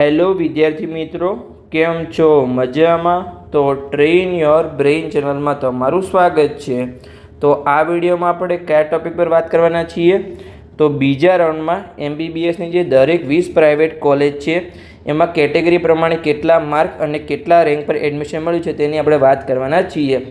Hello વિદ્યાર્થી મિત્રો, કેમ છો? મજામાં? તો ટ્રેન યોર બ્રેઇન ચેનલમાં તમારું સ્વાગત છે. તો આ વિડીયોમાં આપણે કયા ટોપિક પર વાત કરવાના છીએ? તો બીજા રાઉન્ડમાં એમબીબીએસની જે દરેક વીસ પ્રાઇવેટ કોલેજ છે, એમાં કેટેગરી પ્રમાણે કેટલા માર્ક અને કેટલા રેન્ક પર એડમિશન મળ્યું છે તેની આપણે વાત કરવાના છીએ.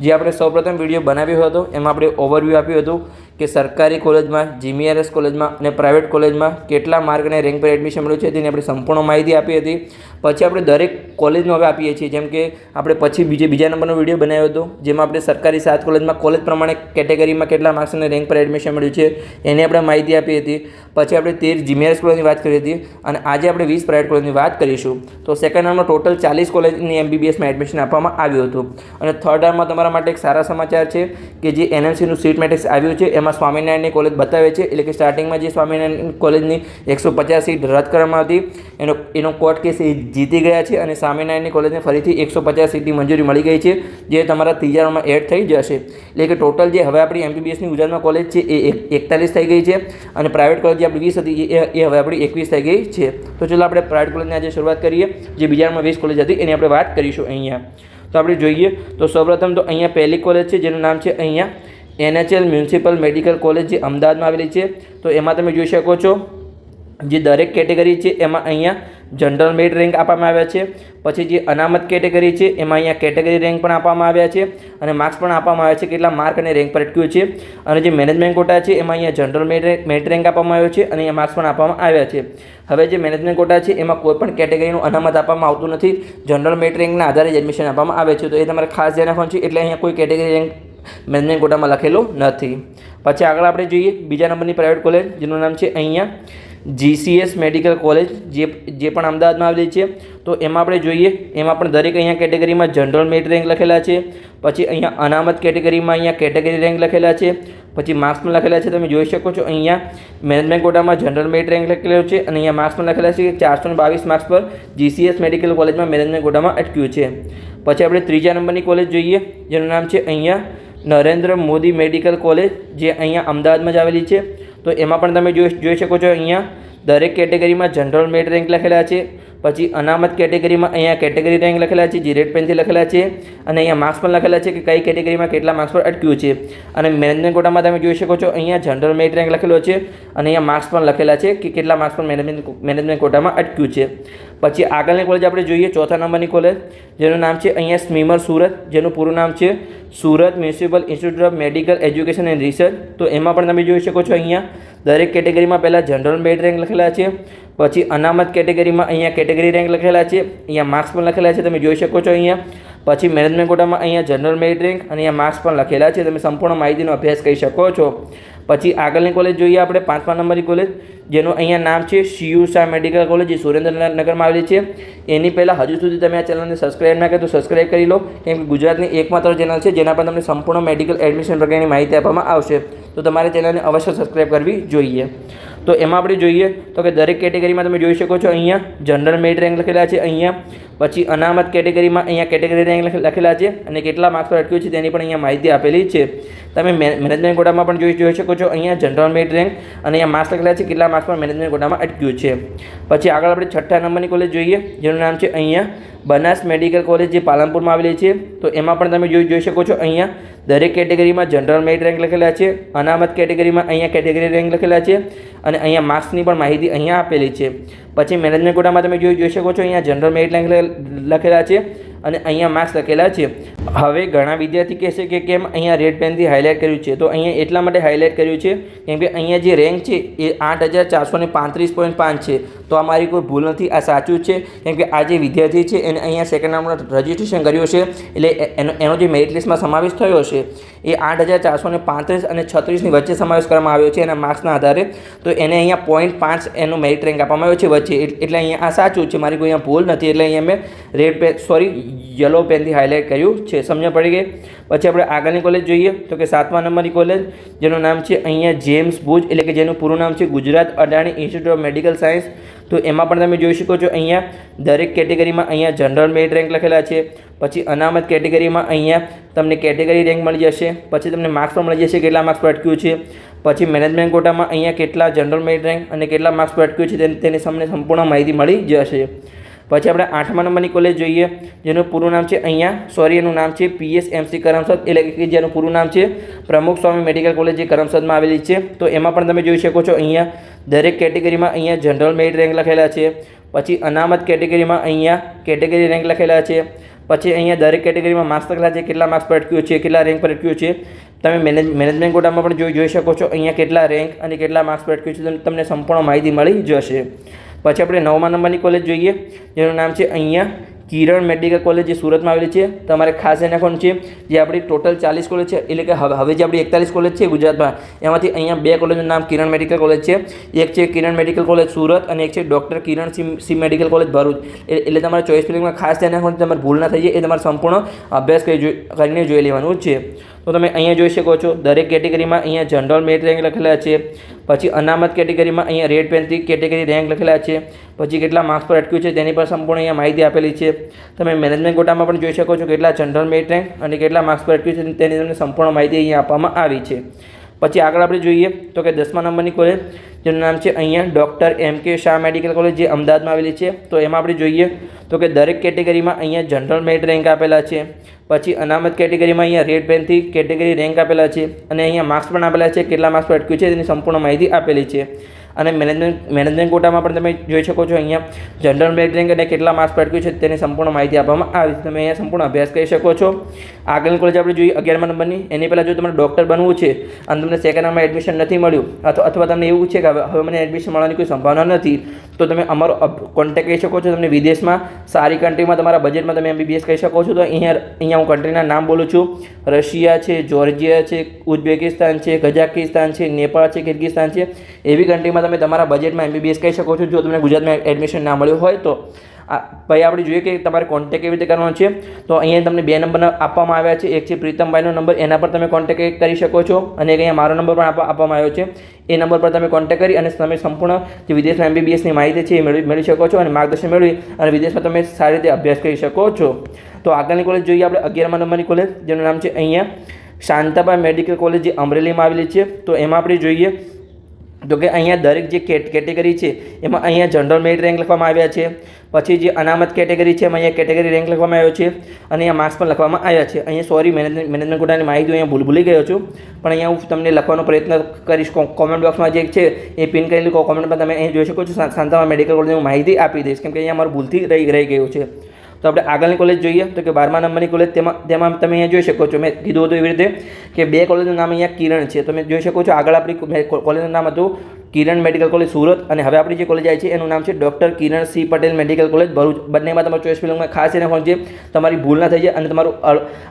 જે આપણે સૌપ્રથમ વીડિયો બનાવ્યો હતો, એમાં આપણે ઓવરવ્યૂ આપ્યું હતું. કે સરકારી કોલેજમાં, જીમીઆરએસ કોલેજમાં અને પ્રાઇવેટ કોલેજમાં કેટલા માર્ક અને રેન્ક પર એડમિશન મળ્યું છે તેની આપણે સંપૂર્ણ માહિતી આપી હતી. પછી આપણે દરેક કોલેજનું હવે આપીએ છીએ, જેમ કે આપણે પછી બીજે બીજા નંબરનો વીડિયો બનાવ્યો હતો, જેમાં આપણે સરકારી સાત કોલેજમાં કોલેજ પ્રમાણે કેટેગરીમાં કેટલા માર્ક્સ અને રેન્ક પર એડમિશન મળ્યું છે, એની આપણે માહિતી આપી હતી. પછી આપણે તેર જીમીઆરએસ કોલેજની વાત કરી હતી, અને આજે આપણે વીસ પ્રાઇવેટ કોલેજની વાત કરીશું. તો સેકન્ડ નંબરમાં ટોટલ ચાલીસ કોલેજની એમબીબીએસમાં એડમિશન આપવામાં આવ્યું હતું. અને થર્ડ રાઉન્ડમાં તમારા માટે એક સારા સમાચાર છે કે જે એનએમસીનું સીટ મેટ્રિક્સ આવ્યું છે, એમાં સ્વામિનારાયણની કોલેજ બતાવે છે. એટલે કે સ્ટાર્ટિંગમાં જે સ્વામિનારાયણ કોલેજની એકસો પચાસ સીટ રદ કરવામાં હતી એનો એનો કોર્ટ કેસ એ જીતી ગયા છે અને સ્વામિનારાયણની કોલેજને ફરીથી એકસો પચાસ સીટની મંજૂરી મળી ગઈ છે, જે તમારા ત્રીજા રાઉન્ડમાં એડ થઈ જશે. એટલે કે ટોટલ જે હવે આપણી એમબીબીએસની ગુજરાતમાં કોલેજ છે એ એકતાલીસ થઈ ગઈ છે અને પ્રાઇવેટ કોલેજ જે આપણી વીસ હતી એ એ હવે આપણી એકવીસ થઈ ગઈ છે. તો ચલો આપણે પ્રાઇવેટ કોલેજની આજે શરૂઆત કરીએ, જે બીજામાં વીસ કોલેજ હતી એની આપણે વાત કરીશું અહીંયા. તો આપણે જોઈએ, તો સૌપ્રથમ તો અહીંયા પહેલી કોલેજ છે, જેનું નામ છે અહીંયા એનએચએલ મ્યુનિસિપલ મેડિકલ કોલેજ જે અમદાવાદમાં આવેલી છે, તો એમાં તમે જોઈ શકો છો જે દરેક કેટેગરી છે, એમાં અહીંયા જનરલ મેડ રેન્ક આપવામાં આવ્યા છે, પછી જે અનામત કેટેગરી છે, એમાં અહીંયા કેટેગરી રેન્ક પણ આપવામાં આવ્યા છે અને માર્ક્સ પણ આપવામાં આવ્યા છે, કેટલા માર્ક અને રેન્ક પર અટક્યું છે અને જે મેનેજમેન્ટ કોટા છે, એમાં અહીંયા જનરલ મેડ મેરિટ રેન્ક આપવામાં આવ્યો છે અને અહીંયા માર્ક્સ પણ આપવામાં આવ્યા છે. હવે જે મેનેજમેન્ટ કોટા છે, એમાં કોઈ પણ કેટેગરીનું અનામત આપવામાં આવતું નથી, જનરલ મેરિટ રેન્કના આધારે જ એડમિશન આપવામાં આવે છે, તો એ તમારે ખાસ ધ્યાન રાખવાનું છે, એટલે અહીંયા કોઈ કેટેગરી રેન્ક મેનેજમેન્ટ કોટામાં લખેલું નથી. પછી આગળ આપણે જોઈએ બીજા નંબરની પ્રાઇવેટ કોલેજ જેનું નામ છે અહીંયા જીસીએસ મેડિકલ કોલેજ જે જે પણ અમદાવાદમાં આવેલી છે. તો એમાં આપણે જોઈએ, એમાં પણ દરેક અહીંયા કેટેગરીમાં જનરલ મેરિટ રેન્ક લખેલા છે. પછી અહીંયા અનામત કેટેગરીમાં અહીંયા કેટેગરી રેન્ક લખેલા છે. પછી માર્ક્સમાં લખેલા છે, તમે જોઈ શકો છો. અહીંયા મેનેજમેન્ટ કોટામાં જનરલ મેરિટ રેન્ક લખેલો છે અને અહીંયા માર્ક્સમાં લખેલા છે. કે ચારસો બાવીસ માર્ક્સ પર જીસીએસ મેડિકલ કોલેજમાં મેનેજમેન્ટ કોટામાં અટક્યું છે. પછી આપણે ત્રીજા નંબરની કોલેજ જોઈએ, જેનું નામ છે અહીંયા નરેન્દ્ર મોદી મેડિકલ કોલેજ જે અહીંયા અમદાવાદમાં જ આવેલી છે. તો એમાં પણ તમે જોઈ જોઈ શકો છો અહીંયા દરેક કેટેગરીમાં જનરલ મેરિટ રેન્ક લખેલા છે. પછી અનામત કેટેગરીમાં અહીંયા કેટેગરી રેન્ક લખેલા છે જે રેડ પેનથી લખેલા છે અને અહીંયા માર્ક્સ પણ લખેલા છે કે કઈ કેટેગરીમાં કેટલા માર્ક્સ પર અટક્યું છે. અને મેનેજમેન્ટ કોટામાં તમે જોઈ શકો છો, અહીંયા જનરલ મેરિટ રેન્ક લખેલો છે અને અહીંયા માર્ક્સ પણ લખેલા છે કે કેટલા માર્ક્સ પર મેનેજમેન્ટ મેનેજમેન્ટ કોટામાં અટક્યું છે. પછી આગળની કોલેજ આપણે જોઈએ ચોથા નંબરની કોલેજ જેનું નામ છે અહીંયા સ્મીમર સુરત, જેનું પૂરું નામ છે Surat municipal institute of medical education and research તો એમાં પણ તમે જોઈ શકો છો અહીંયા દરેક કેટેગરીમાં પહેલાં જનરલ મેરિટ રેન્ક લખેલા છે, પછી અનામત કેટેગરીમાં અહીંયા કેટેગરી રેન્ક લખેલા છે. અહીંયા માર્ક્સ પણ લખેલા છે. તમે જોઈ શકો છો અહીંયા. પછી મેનેજમેન્ટ કોટામાં અહીંયા જનરલ મેરિટ રેન્ક અને અહીંયા માર્ક્સ પણ લખેલા છે. તમે સંપૂર્ણ માહિતીનો અભ્યાસ કરી શકો છો. પછી આગળની કોલેજ જોઈએ આપણે, પાંચમા નંબરની કોલેજ જેનું અહીંયા નામ છે શિયુ શાહ મેડિકલ કોલેજ જે સુરેન્દ્રનગરમાં આવેલી છે. એની પહેલાં હજુ સુધી તમે આ ચેનલને સબસ્ક્રાઈબ ના કરે તો સબસ્ક્રાઈબ કરી લો. કેમ કે ગુજરાતની એકમાત્ર ચેનલ છે, જેના પર તમને સંપૂર્ણ મેડિકલ એડમિશન પ્રકારની માહિતી આપવામાં આવશે. તો તમારે ચેનલને અવશ્ય સબસ્ક્રાઈબ કરવી જોઈએ. તો એમાં આપણે જોઈએ તો કે દરેક કેટેગરીમાં તમે જોઈ શકો છો અહીંયા જનરલ મેરિટ રેન્ક લખેલા છે, અહીંયા પછી અનામત કેટેગરીમાં અહીંયા કેટેગરી રેન્ક લખેલા છે અને કેટલા માર્ક્સ પર અટક્યું છે તેની પણ અહીંયા માહિતી આપેલી છે. તમે મેનેજમેન્ટ કોટામાં પણ જોઈ જોઈ શકો છો અહીંયા જનરલ મેરિટ રેન્ક અને અહીંયા માર્ક્સ લખેલા છે, કેટલા માર્ક્સ પર મેનેજમેન્ટ કોટામાં અટક્યું છે. પછી આગળ આપણે છઠ્ઠા નંબરની કોલેજ જોઈએ, જેનું નામ છે અહીંયા બનાસ મેડિકલ કોલેજ જે પાલનપુરમાં આવેલી છે. તો એમાં પણ તમે જોઈ જોઈ શકો છો અહીંયા દરેક કેટેગરીમાં જનરલ મેરિટ રેન્ક લખેલા છે, અનામત કેટેગરીમાં અહીંયા કેટેગરી રેન્ક લખેલા છે અને અહીંયા માર્ક્સની પણ માહિતી અહીંયા આપેલી છે. પછી મેનેજમેન્ટ કોટામાં તમે જોઈ જોઈ શકો છો, અહીંયા જનરલ મેરિટ રેન્ક લખેલા છે અને અહીંયા માર્ક્સ લખેલા છે. હવે ઘણા વિદ્યાર્થી કહેશે કે કેમ અહીંયા રેડ પેનથી હાઇલાઇટ કર્યું છે? તો અહીંયા એટલા માટે હાઇલાઇટ કર્યું છે કેમ કે અહીંયા જે રેન્ક છે એ આઠ હજાર ચારસો પાંત્રીસ પોઈન્ટ પાંચ છે. તો આ મારી કોઈ ભૂલ નથી, આ સાચું છે. કેમ કે આ જે વિદ્યાર્થી છે એને અહીંયા સેકન્ડ નંબર રજિસ્ટ્રેશન કર્યું છે. એટલે એનો એનો જે મેરિટ લિસ્ટમાં સમાવેશ થયો છે એ આઠ હજાર ચારસો ને પાંત્રીસ અને છત્રીસની વચ્ચે સમાવેશ કરવામાં આવ્યો છે એના માર્ક્સના આધારે. તો એને અહીંયા પોઈન્ટ પાંચ એનો મેરિટ રેન્ક આપવામાં આવ્યો છે વચ્ચે. એટલે અહીંયા આ સાચું છે. મારી કોઈ અહીંયા ભૂલ નથી. એટલે અહીંયા મેં રેડ પેન સોરી યલો પેનથી હાઇલાઇટ કર્યું છે. સમજ પડી ગઈ? પછી આપણે આગળની કોલેજ જોઈએ, તો કે સાતમા નંબરની કોલેજ જેનું નામ છે અહીંયા જેમ્સ ભુજ એટલે કે જેનું પૂરું નામ છે Gujarat Adani institute of medical science તો એમાં પણ તમે જોઈ શકો છો અહીંયા દરેક કેટેગરીમાં અહીંયા જનરલ મેરિટ રેન્ક લખેલા છે, પછી અનામત કેટેગરીમાં અહીંયા તમને કેટેગરી રેન્ક મળી જશે, પછી તમને માર્ક્સ પણ મળી જશે કેટલા માર્ક્સ પર અટક્યું છે, પછી મેનેજમેન્ટ કોટામાં અહીંયા કેટલા જનરલ મેરિટ રેન્ક અને કેટલા માર્ક્સ પર અટક્યું છે, તેની તમને સંપૂર્ણ માહિતી મળી જશે. પછી આપણે આઠમા નંબરની કોલેજ જોઈએ, જેનું પૂરું નામ છે અહીંયા સોરી એનું નામ છે પીએસ એમસી કરમસદ, એટલે કે જેનું પૂરું નામ છે પ્રમુખ સ્વામી મેડિકલ કોલેજ જે કરમસદમાં આવેલી છે. તો એમાં પણ તમે જોઈ શકો છો અહીંયા દરેક કેટેગરીમાં અહીંયા જનરલ મેરિટ રેન્ક લખેલા છે, પછી અનામત કેટેગરીમાં અહીંયા કેટેગરી રેન્ક લખેલા છે, પછી અહીંયા દરેક કેટેગરીમાં માર્ક્સ લખેલા છે, કેટલા માર્ક્સ પર અટક્યું છે, કેટલા રેન્ક પર અટક્યું છે. તમે મેનેજ મેનેજમેન્ટ કોટામાં પણ જોઈ જોઈ શકો છો અહીંયા કેટલા રેન્ક અને કેટલા માર્ક્સ પર અટક્યું છે તમને- સંપૂર્ણ માહિતી મળી જશે. પછી આપણે નવમા નંબરની કોલેજ જોઈએ. જેનું નામ છે અહીંયા કિરણ મેડિકલ કોલેજ જે સુરતમાં આવેલી છે. તમારે ખાસ એને કોણ છે જે આપણી ટોટલ ચાલીસ કોલેજ છે. એટલે કે હવે હવે જે આપણી એકતાલીસ કોલેજ છે ગુજરાતમાં, એમાંથી અહીંયા બે કોલેજનું નામ કિરણ મેડિકલ કોલેજ છે. એક છે કિરણ મેડિકલ કોલેજ સુરત અને એક છે doctor Kiran Singh Singh medical college Bharuch. એ- એટલે તમારે ચોઈસ ફિલિંગમાં ખાસ ધ્યાન રાખવાનું તમારે ભૂલ ના થઈ જાય એ તમારે સંપૂર્ણ અભ્યાસ કરી કરીને જોઈ લેવાનું છે. તો તમે અહીંયા જોઈ શકો છો, દરેક કેટેગરીમાં અહીંયા જનરલ મેરિટ રેન્ક લખેલા છે, પછી અનામત કેટેગરીમાં અહીંયા રેડ પેનથી કેટેગરી રેન્ક લખેલા છે, પછી કેટલા માર્ક્સ પર અટક્યું છે તેની પર સંપૂર્ણ અહીંયા માહિતી આપેલી છે. તમે મેનેજમેન્ટ કોટામાં પણ જોઈ શકો છો કેટલા જનરલ મેરિટ રેન્ક અને કેટલા માર્ક્સ પર અટક્યું છે તેની તમને સંપૂર્ણ માહિતી અહીંયા આપવામાં આવી છે. પછી આગળ આપણે જોઈએ તો કે દસમા નંબરની કોલેજ જેનું નામ છે અહીંયા ડૉક્ટર એમ કે શાહ મેડિકલ કોલેજ જે અમદાવાદમાં આવેલી છે. તો એમાં આપણે જોઈએ તો કે દરેક કેટેગરીમાં અહીંયા જનરલ મેરિટ રેન્ક આપેલા છે. પછી અનામત કેટેગરીમાં અહીંયા રેડ પેનથી કેટેગરી રેન્ક આપેલા છે અને અહીંયા માર્ક્સ પણ આપેલા છે. કેટલા માર્ક્સ પર અટક્યું છે તેની સંપૂર્ણ માહિતી આપેલી છે. અને મેનેજમેન્ટ મેનેજમેન્ટ કોટામાં પણ તમે જોઈ શકો છો અહીંયા જનરલ મેરિટ અને કેટલા માર્ક્સ પડક્યું છે તેની સંપૂર્ણ માહિતી આપવામાં આવી તમે અહીંયા સંપૂર્ણ અભ્યાસ કરી શકો છો. આગળની કોલેજ આપણે જોઈએ અગિયારમા નંબરની. એની પહેલાં જો તમારે ડૉક્ટર બનવું છે અને તમને સેકન્ડ યરમાં એડમિશન નથી મળ્યું અથવા અથવા તમને એવું છે કે હવે હવે મને એડમિશન મળવાની કોઈ સંભાવના નથી, તો તમે અમારો કોન્ટેક્ટ કરી શકો છો. તમને વિદેશમાં સારી કન્ટ્રીમાં તમારા બજેટમાં તમે એમબીબીએસ કરી શકો છો. તો અહીંયા અહીંયા હું કન્ટ્રીના નામ બોલું છું. રશિયા છે, જોર્જિયા છે, ઉઝબેકિસ્તાન છે કઝાકિસ્તાન છે, નેપાળ છે, કિર્ગિસ્તાન છે. એવી કન્ટ્રીમાં તમે તમારા બજેટમાં એમબીબીએસ કહી શકો છો. જો તમને ગુજરાતમાં એડમિશન ના મળ્યું હોય તો. ભાઈ, આપણે જોઈએ કે તમારે કોન્ટેક્ટ કેવી રીતે કરવાનો છે. તો અહીંયા તમને બે નંબર આપવામાં આવ્યા છે. એક છે પ્રીતમભાઈનો નંબર. એના પર તમે કોન્ટેક્ટ કરી શકો છો. અને અહીંયા મારો નંબર પણ આપવા- આપવામાં આવ્યો છે. એ નંબર પર તમે કોન્ટેક્ટ કરી અને તમે સંપૂર્ણ જે વિદેશમાં એમબીબીએસની માહિતી છે એ મેળવી મેળવી શકો છો અને માર્ગદર્શન મેળવી અને વિદેશમાં તમે સારી રીતે અભ્યાસ કરી શકો છો. તો આગળની કોલેજ જોઈએ આપણે અગિયારમા નંબરની કોલેજ જેનું નામ છે અહીંયા શાંતાબા મેડિકલ કોલેજ જે અમરેલીમાં આવેલી છે. તો એમાં આપણે જોઈએ તો કે અહીંયા દરેક જે કેટ, કેટેગરી છે, એમાં અહીંયા જનરલ મેરિટ રેન્ક લખવામાં આવ્યા છે. પછી જે અનામત કેટેગરી છે, એમાં અહીંયા કેટેગરી રેન્ક લખવામાં આવ્યો છે અને અહીંયા માર્ક્સ પણ લખવામાં આવ્યા છે. અહીંયા સોરી મેનેજમેન્ટ મેનેજમેન્ટ કોટાની માહિતી અહીંયા ભૂલ, ભૂલી ગયો છું, પણ અહીંયા હું તમને લખવાનો પ્રયત્ન કરીશ. કોમેન્ટ બોક્સમાં જે છે, એ પિન કરેલી કોમેન્ટમાં તમે અહીં જોઈ શકો છો. શાંતામાં મેડિકલ કોલેજની માહિતી આપી દઈશ, કેમ કે અહીંયા મારું ભૂલથી રહી રહી ગયું છે. તો આપણે આગળની કોલેજ જોઈએ. તો કે બારમા નંબરની કોલેજ તેમાં તેમાં તમે અહીંયા જોઈ શકો છો. મેં કીધું હતું એવી રીતે કે બે કોલેજનું નામ અહીંયા કિરણ છે. તમે જોઈ શકો છો આગળ આપણી કોલેજનું નામ હતું કિરણ મેડિકલ કોલેજ સુરત અને હવે આપણી જે કોલેજ આવી છે, એનું નામ છે doctor Kiran C Patel medical college Bharuch. બંનેમાં તમારું ચોઈસ ફિલ્મમાં ખાસ એને છે, તમારી ભૂલ ના થઈ જાય અને તમારું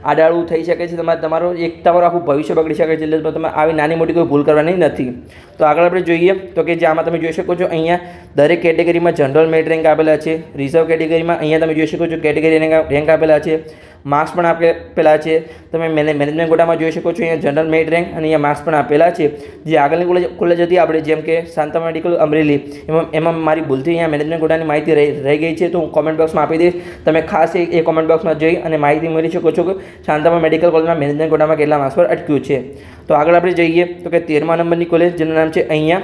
આડાળું થઈ શકે છે, તમારે તમારો એક તમારું આખું ભવિષ્ય બગડી શકે છે, એટલે તમે આવી નાની મોટી કોઈ ભૂલ કરવાની નથી. તો આગળ આપણે જોઈએ, તો કે જે આમાં તમે જોઈ શકો છો, અહીંયા દરેક કેટેગરીમાં જનરલ મેરિટ રેન્ક આપેલા છે, રિઝર્વ કેટેગરીમાં અહીંયા તમે જોઈ શકો છો, કેટેગરી રેન્ક આપેલા છે. માર્ક્સ પણ આપેલા છે. તમે મેને, મેનેજમેન્ટ કોટામાં જોઈ શકો છો. અહીંયા જનરલ મેરિટ રેન્ક અને અહીંયા માર્ક્સ પણ આપેલા છે. જે આગળની કોલેજ કોલેજ હતી આપણે, જેમ કે શાંતા મેડિકલ, અમરેલી, એમાં એમાં મારી ભૂલથી અહીંયા મેનેજમેન્ટ કોટાની માહિતી રહી ગઈ છે. તો હું કોમેન્ટ બોક્સમાં આપી દઈશ. તમે ખાસ એ કોમેન્ટ બોક્સમાં જઈ અને માહિતી મેળવી શકો છો કે શાંતામાં મેડિકલ કોલેજમાં મેનેજમેન્ટ કોટામાં કેટલા માર્ક્સ પર અટક્યું છે. તો આગળ આપણે જઈએ. તો કે તેરમા નંબરની કોલેજ, જેનું નામ છે અહીંયા.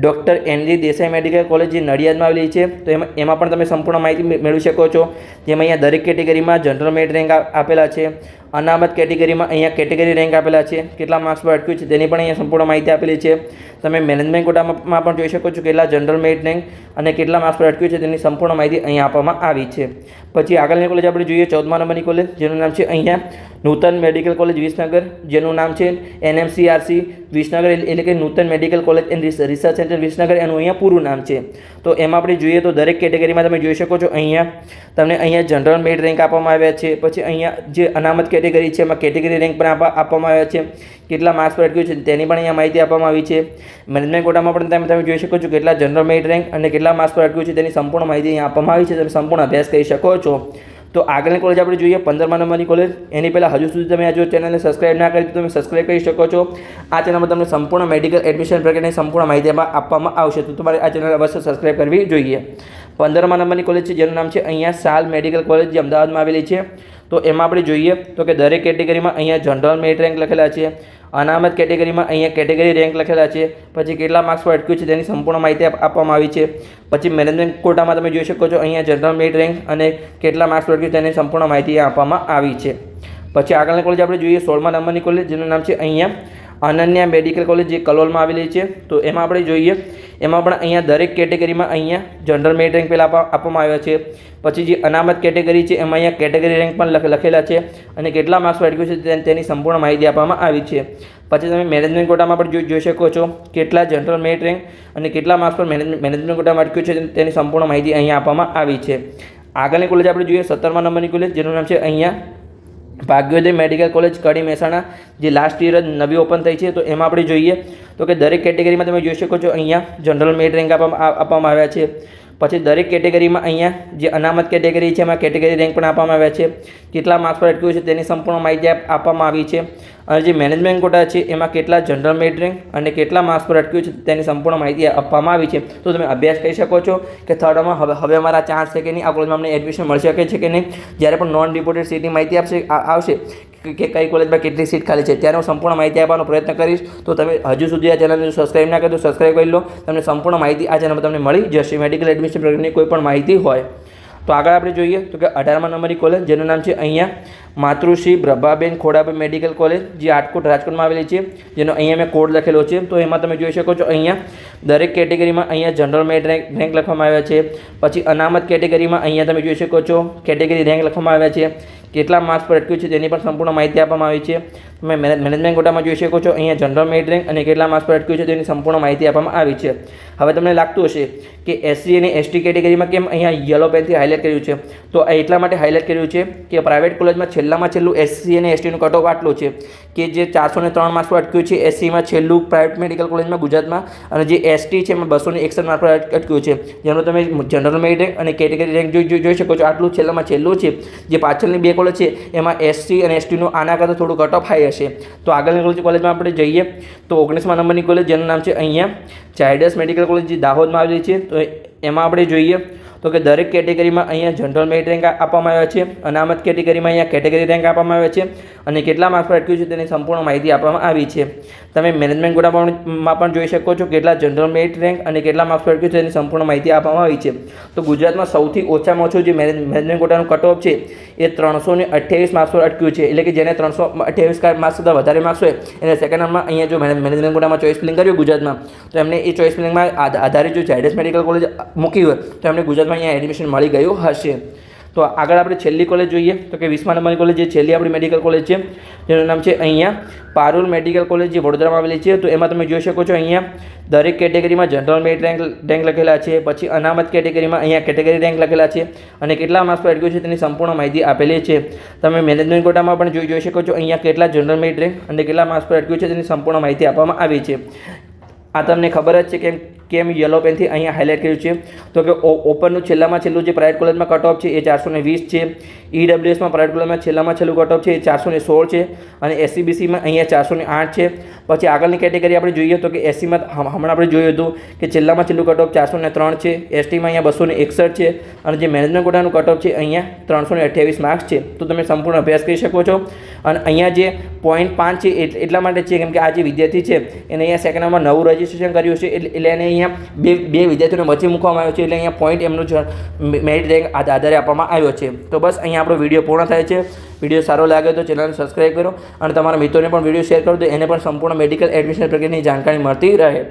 Doctor NG Desai medical college જે નડિયાદમાં આવેલી છે. તો એમાં એમાં પણ તમે સંપૂર્ણ માહિતી મેળવી શકો છો. જેમાં અહીંયા દરેક કેટેગરીમાં જનરલ મેરિટ રેન્ક આપેલા છે. અનામત કેટેગરીમાં અહીંયા કેટેગરી રેન્ક આપેલા છે, કેટલા માર્ક્સ પર અટક્યું છે, તેની પણ અહીંયા સંપૂર્ણ માહિતી આપેલી છે. તમે મેનેજમેન્ટ કોટામાં પણ જોઈ શકો છો કેટલા જનરલ મેરિટ રેન્ક અને કેટલા માર્ક્સ પર અટક્યું છે, તેની સંપૂર્ણ માહિતી અહીંયા આપવામાં આવી છે. પછી આગળની કોલેજ આપણે જોઈએ, ચૌદમા નંબરની કોલેજ જેનું નામ છે અહીંયા નૂતન મેડિકલ કોલેજ વિસનગર, જેનું નામ છે એનએમસીઆરસી વિસનગર એટલે કે Nutan medical college and research centre Visnagar, એનું અહીંયા પૂરું નામ છે. તો એમાં આપણે જોઈએ તો દરેક કેટેગરીમાં તમે જોઈ શકો છો, અહીંયા તમને અહીંયા જનરલ મેરિટ રેન્ક આપવામાં આવ્યા છે, પછી અહીંયા જે અનામત કેટેગરી છે, એમાં કેટેગરી રેન્ક પણ આપવા- આપવામાં આવ્યા છે. કેટલા માર્ક્સ પર અટક્યું છે, તેની પણ અહીંયા માહિતી આપવામાં આવી છે. મેનેજમેન્ટ કોટામાં પણ તમે તમે જોઈ શકો છો કેટલા જનરલ મેરિટ રેન્ક અને કેટલા માર્ક્સ પર અટક્યું છે, તેની સંપૂર્ણ માહિતી અહીંયા આપવામાં આવી છે. તમે સંપૂર્ણ અભ્યાસ કરી શકો છો. તો આગળની કોલેજ આપણે જોઈએ, પંદરમા નંબરની કોલેજ એની પહેલાં હજુ સુધી તમે આ જો ચેનલને સબસ્ક્રાઇબ ના કરી, તો તમે સબસ્ક્રાઇબ કરી શકો છો. આ ચેનલમાં તમને સંપૂર્ણ મેડિકલ એડમિશન પ્રક્રિયાની સંપૂર્ણ માહિતી આપવામાં આવશે. તો તમારે આ ચેનલ અવશ્ય સબસ્ક્રાઇબ કરવી જોઈએ. પંદરમા નંબરની કોલેજ છે, જેનું નામ છે અહીંયા સાલ મેડિકલ કોલેજ જે અમદાવાદમાં આવેલી છે. તો એમાં આપણે જોઈએ તો કે દરેક કેટેગરીમાં અહીંયા જનરલ મેરિટ રેન્ક લખેલા છે, અનામત કેટેગરીમાં અહીંયા કેટેગરી રેન્ક લખેલા છે, પછી કેટલા માર્ક્સ પર અટક્યું છે તેની સંપૂર્ણ માહિતી આપવામાં આવી છે, પછી મેનેજમેન્ટ કોટામાં તમે જોઈ શકો છો અહીંયા જનરલ મેરિટ રેન્ક અને કેટલા માર્ક્સ પર અટક્યું તેની સંપૂર્ણ માહિતી આપવામાં આવી છે. પછી આગળની કોલેજ આપણે જોઈએ સોળમા નંબરની કોલેજ જેનું નામ છે અહીંયા અનન્યા મેડિકલ કોલેજ જે કલોલમાં આવેલી છે, તો એમાં આપણે જોઈએ એમાં પણ અહીંયા દરેક કેટેગરીમાં અહીંયા જનરલ મેરિટ રેન્ક પહેલાં આપવામાં આવ્યા છે. પછી જે અનામત કેટેગરી છે, એમાં અહીંયા કેટેગરી રેન્ક પણ લખેલા છે અને કેટલા માર્ક્સ અટક્યું છે તેની સંપૂર્ણ માહિતી આપવામાં આવી છે. પછી તમે મેનેજમેન્ટ કોટામાં પણ જોઈ શકો છો કેટલા જનરલ મેરિટ રેન્ક અને કેટલા માર્ક્સ પર મેનેજમેન્ટ કોટામાં અટક્યું છે તેની સંપૂર્ણ માહિતી અહીંયા આપવામાં આવી છે. આગળની કોલેજ આપણે જોઈએ, સત્તરમા નંબરની કોલેજ જેનું નામ છે અહીંયા ભાગ્યોદય મેડિકલ કોલેજ કડી મહેસાણા જે લાસ્ટ યર જ નવી ઓપન થઈ છે, તો એમાં આપણે જોઈએ તો કે દરેક કેટેગરીમાં તમે જોઈ શકો છો, અહીંયા જનરલ મેરિટ રેન્ક આપવામાં આવ્યા છે. પછી દરેક કેટેગરીમાં અહીંયા જે અનામત કેટેગરી છે, એમાં કેટેગરી રેન્ક પણ આપવામાં આવ્યા છે. કેટલા માર્ક્સ પર અટક્યું છે, તેની સંપૂર્ણ માહિતી આપવામાં આવી છે. અને જે મેનેજમેન્ટ કોટા છે, એમાં કેટલા જનરલ મેરિટ અને કેટલા માર્ક્સ પર અટક્યું છે, તેની સંપૂર્ણ માહિતી આપવામાં આવી છે. તો તમે અભ્યાસ કરી શકો છો કે થર્ડમાં હવે હવે અમારા ચાન્સ છે કે નહીં, આ કોલેજમાં અમને એડમિશન મળી શકે છે કે નહીં. જ્યારે પણ નોન રિપોર્ટેડ સીટની માહિતી આપશે આવશે કે કઈ કોલેજમાં કેટલી સીટ ખાલી છે, ત્યારે હું સંપૂર્ણ માહિતી આપવાનો પ્રયત્ન કરીશ. તો તમે હજુ સુધી આ ચેનલને જો સબસ્ક્રાઇબ ના કરો તો સબસ્ક્રાઇબ કરી લો. તમને સંપૂર્ણ માહિતી આ ચેનલમાં તમને મળી જશે. મેડિકલ એડમિશન પ્રક્રિયાની કોઈ પણ માહિતી હોય. તો આગળ આપણે જોઈએ તો કે અઢારમા નંબરની કોલેજ જેનું નામ છે અહીંયા માતૃશ્રી પ્રભાબેન ખોડાબેન મેડિકલ કોલેજ જે આટકોટ રાજકોટમાં આવેલી છે, જેનો અહીંયા મેં કોડ લખેલો છે. તો એમાં તમે જોઈ શકો છો અહીંયા દરેક કેટેગરીમાં અહીંયા જનરલ મેરિટ રેન્ક રેન્ક લખવામાં આવ્યા છે. પછી અનામત કેટેગરીમાં અહીંયા તમે જોઈ શકો છો કેટેગરી રેન્ક લખવામાં આવ્યા છે. કેટલા માર્ક્સ પર અટક્યું છે તેની પણ સંપૂર્ણ માહિતી આપવામાં આવી છે. તમે મેને- મેનેજમેન્ટ કોટામાં જોઈ શકો છો, અહીંયા જનરલ મેરિટ અને કેટલા માર્ક્સ પર અટક્યું છે તેની સંપૂર્ણ માહિતી આપવામાં આવી છે. હવે તમને લાગતું હશે કે એસસી અને એસટી કેટેગરીમાં કેમ અહીંયા યલો પેનથી હાઇલાઇટ કર્યું છે? તો આ એટલા માટે હાઇલાઇટ કર્યું છે કે પ્રાઇવેટ કોલેજમાં છેલ્લામાં છેલ્લું એસસી અને એસટીનું કટ ઓફ આટલું છે કે જે ચારસો ને ત્રણ માર્ક્સ પર અટક્યું છે એસસીમાં છેલ્લું પ્રાઇવેટ મેડિકલ કોલેજમાં ગુજરાતમાં અને જે એસટી છે એમાં બસો ને એકસઠ માર્ક્સ પર અટક્યું છે. જેનો તમે જનરલ મેરિટ રેન્ક અને કેટેગરી રેન્ક જોઈ જોઈ શકો છો. આટલું છેલ્લામાં છેલ્લું છે. જે પાછળની બે કોલેજ છે એમાં એસસી અને એસટીનું આના કરતાં થોડું કટ ઓફ હાઈ હશે તો આગળની કોલેજ કોલેજમાં આપણે જઈએ. તો ઓગણીસમા નંબરની કોલેજ જેનું નામ છે અહીંયા. ચાઇડસ મેડિકલ કોલેજ જે દાહોદમાં આવેલી છે, તો એમાં આપણે જોઈએ. તો કે દરેક કેટેગરીમાં અહીંયા જનરલ મેરિટ રેન્ક આપવામાં આવ્યા છે, અનામત કેટેગરીમાં અહીંયા કેટેગરી રેન્ક આપવામાં આવ્યા છે અને કેટલા માર્ક્સ પર અટક્યું છે તેની સંપૂર્ણ માહિતી આપવામાં આવી છે. તમે મેનેજમેન્ટ ગોડામાં પણ જોઈ શકો છો કેટલા જનરલ મેરિટ રેન્ક અને કેટલા માર્ક્સ પર અટક્યું છે તેની સંપૂર્ણ માહિતી આપવામાં આવી છે. તો ગુજરાતમાં સૌથી ઓછામાં ઓછું જે મેનેજમેન્ટ ગોટાનું કટ ઓફ છે એ ત્રણસો ને અઠ્યાવીસ માર્ક્સ પર અટક્યું છે. એટલે કે જેને ત્રણસો અઠ્યાવીસ માર્ક્સ કરતાં વધારે માર્ક્સ હોય એને સેકન્ડ નંબરમાં અહીંયા જો મેને- મેનેજમેન્ટ ગોડામાં ચોઈસ ફિલિંગ કર્યું ગુજરાતમાં, તો એમને એ ચોઈસ ફિલિંગમાં આધારે જો ઝાયડસ મેડિકલ કોલેજ મૂકી હોય, તો એમને ગુજરાતમાં અહીંયા એડમિશન મળી ગયું હશે. તો આગળ આપણે છેલ્લી કોલેજ જોઈએ. તો કે વીસમા નંબરની કોલેજ જે છેલ્લી આપણી મેડિકલ કોલેજ છે, જેનું નામ છે અહીંયા પારુલ મેડિકલ કોલેજ જે વડોદરામાં આવેલી છે. તો એમાં તમે જોઈ શકો છો અહીંયા દરેક કેટેગરીમાં જનરલ મેરિટ રેન્ક રેન્ક લખેલા છે, પછી અનામત કેટેગરીમાં અહીંયા કેટેગરી રેન્ક લખેલા છે અને કેટલા માર્ક્સ પર અટક્યું છે તેની સંપૂર્ણ માહિતી આપેલી છે. તમે મેનેજમેન્ટ કોટામાં પણ જોઈ જોઈ શકો છો અહીંયા કેટલા જનરલ મેરિટ રેન્ક અને કેટલા માર્ક્સ પર અટક્યું છે તેની સંપૂર્ણ માહિતી આપવામાં આવી છે. આ તમને ખબર જ છે કેમ કેમ યલો પેનથી અહીંયા હાઇલાઇટ કર્યું છે? તો કે ઓપનનું છેલ્લામાં છેલ્લું જે પ્રાઇવેટ કોલેજમાં કટ છે એ ચારસો વીસ છે. ઈડબ્લ્યુએસમાં પ્રાઇવેટ કોલેજમાં છેલ્લામાં છેલ્લું કટ છે એ ચારસો ને સોળ છે અને એસસીબીસીમાં અહીંયા ચારસો ને આઠ છે. પછી આગળની કેટેગરી આપણે જોઈએ તો કે એસસીમાં હમણાં આપણે જોયું હતું કે છેલ્લામાં છેલ્લું કટ ચારસો ને ત્રણ છે. એસટીમાં અહીંયા બસો એકસઠ છે અને જે મેનેજમેન્ટ કોટાનું કટ છે અહીંયા ત્રણસો ને અઠ્યાવીસ માર્ક્સ છે. તો તમે સંપૂર્ણ અભ્યાસ કરી શકો છો. અને અહીંયા જે પોઈન્ટ પાંચ છે એટ- એટલા માટે છે કેમ કે આ જે વિદ્યાર્થી છે એને અહીંયા સેકન્ડ નંબર નવું રજિસ્ટ્રેશન કર્યું છે. એટલે એને અહીંયા બે બે વિદ્યાર્થીઓને વચ્ચે મૂકવામાં આવ્યો છે એટલે અહીંયા પોઈન્ટ એમનું મેરિટ રેન્ક આધારે આપવામાં આવ્યો છે. તો બસ અહીંયા આપણો વીડિયો પૂર્ણ થાય છે. વીડિયો સારો લાગે તો ચેનલને સબસ્ક્રાઈબ કરો અને તમારા મિત્રોને પણ વીડિયો શેર કરો તો એને પણ સંપૂર્ણ મેડિકલ એડમિશન પ્રક્રિયાની જાણકારી મળતી રહે.